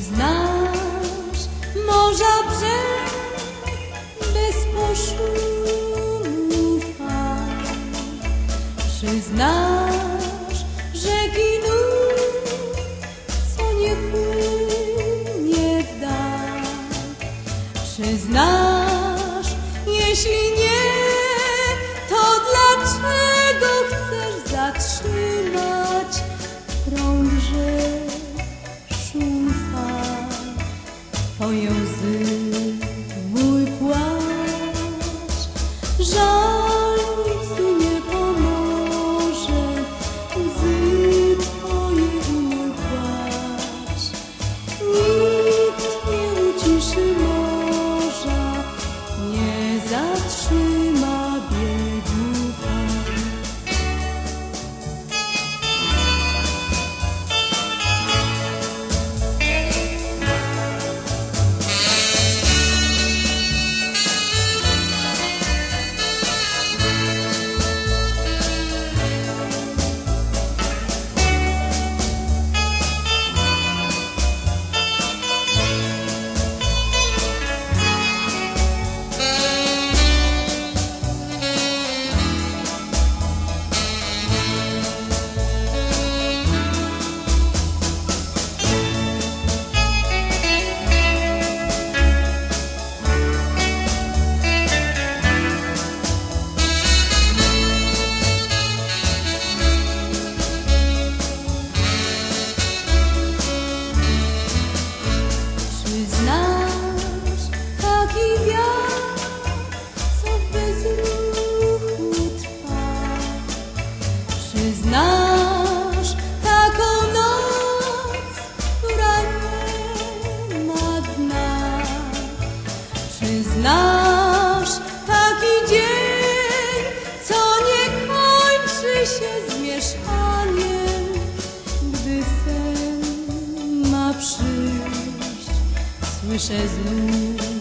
znasz morza brzeg bez poszumu fal? Czy znasz rzeki co nie płynie w dal? Czy znasz, jeśli nie, Czy znasz taką noc, która nie ma dna? Czy znasz taki dzień, co nie kończy się zmieszaniem, gdy sen ma przyjść? Słyszę znów.